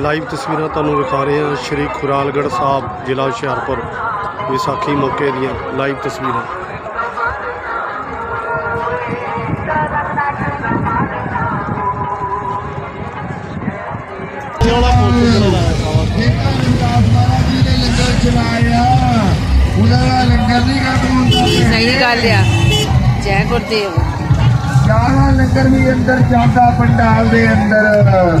Live ਤਸਵੀਰਾਂ ਤੁਹਾਨੂੰ ਵਿਖਾ ਰਹੇ ਹਾਂ ਸ਼੍ਰੀ ਖੁਰਾਲਗੜ੍ਹ ਸਾਹਿਬ ਜ਼ਿਲ੍ਹਾ ਹੁਸ਼ਿਆਰਪੁਰ। ਵਿਸਾਖੀ ਮੌਕੇ ਦੀਆਂ ਲਾਈਵ ਤਸਵੀਰਾਂ। ਸਹੀ ਗੱਲ ਆ। ਜੈ ਗੁਰਦੇਵ। ਸਾਰਾ ਲੰਗਰ ਵੀ ਅੰਦਰ ਜਾਂਦਾ ਪੰਡਾਲ ਦੇ ਅੰਦਰ।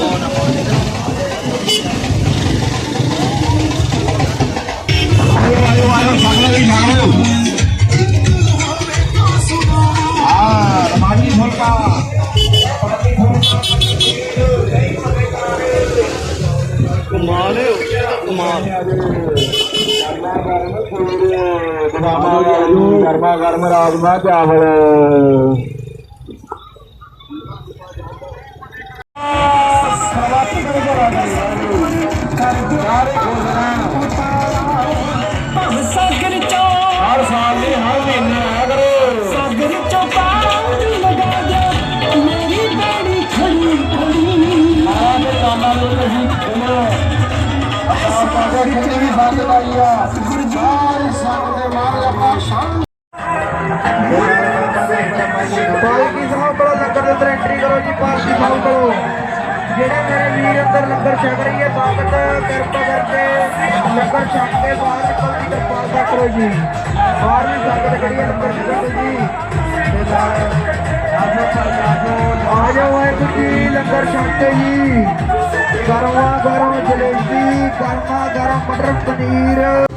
ਗਰਮਾ ਗਰਮ ਰਾਜਮਾ ਚਾਵਲ ਸਾਗਰ ਹਰ ਸਾਲ ਨਹੀਂ ਹਰ ਮਹੀਨੇ ਕਿਤੇ ਆ ਸਾਰੀ ਸੰਗ ਦੇ ਮਾਰ ਆਪਾਂ ਸੰਗ ਪਾਲਕੀ ਸਾਹਿਬ ਕੋਲੋਂ ਲੰਗਰ ਦੇ ਅੰਦਰ ਐਂਟਰੀ ਕਰੋ ਜੀ ਪਾਲਕੀ ਸਾਹਿਬ ਕੋਲੋਂ ਜਿਹੜੇ ਮੇਰੇ ਵੀਰ ਅੰਦਰ ਲੰਗਰ ਛਕ ਰਹੀ ਹੈ ਸਾਬਤ ਕਿਰਪਾ ਕਰਕੇ ਲੰਗਰ ਛਕ ਕੇ ਬਾਹਰ ਨਿਕਲ ਦੀ ਕਿਰਪਾਲਤਾ ਕਰੋ ਜੀ। ਬਾਹਰ ਵੀ ਸੰਗਤ ਖੜੀ ਹੈ, ਲੰਗਰ ਛਕੋ ਜੀ। ਤੇ ਨਾਲ ਆਜੋ ਭਾਈ ਆਜੋ। ਜੀ ਲੰਗਰ ਛਕ ਜੀ ਗਰਮਾ ਗਰਮ ਜਲੇਬੀ ਗਰਮਾ ਗਰਮ ਮਟਰ ਪਨੀਰ।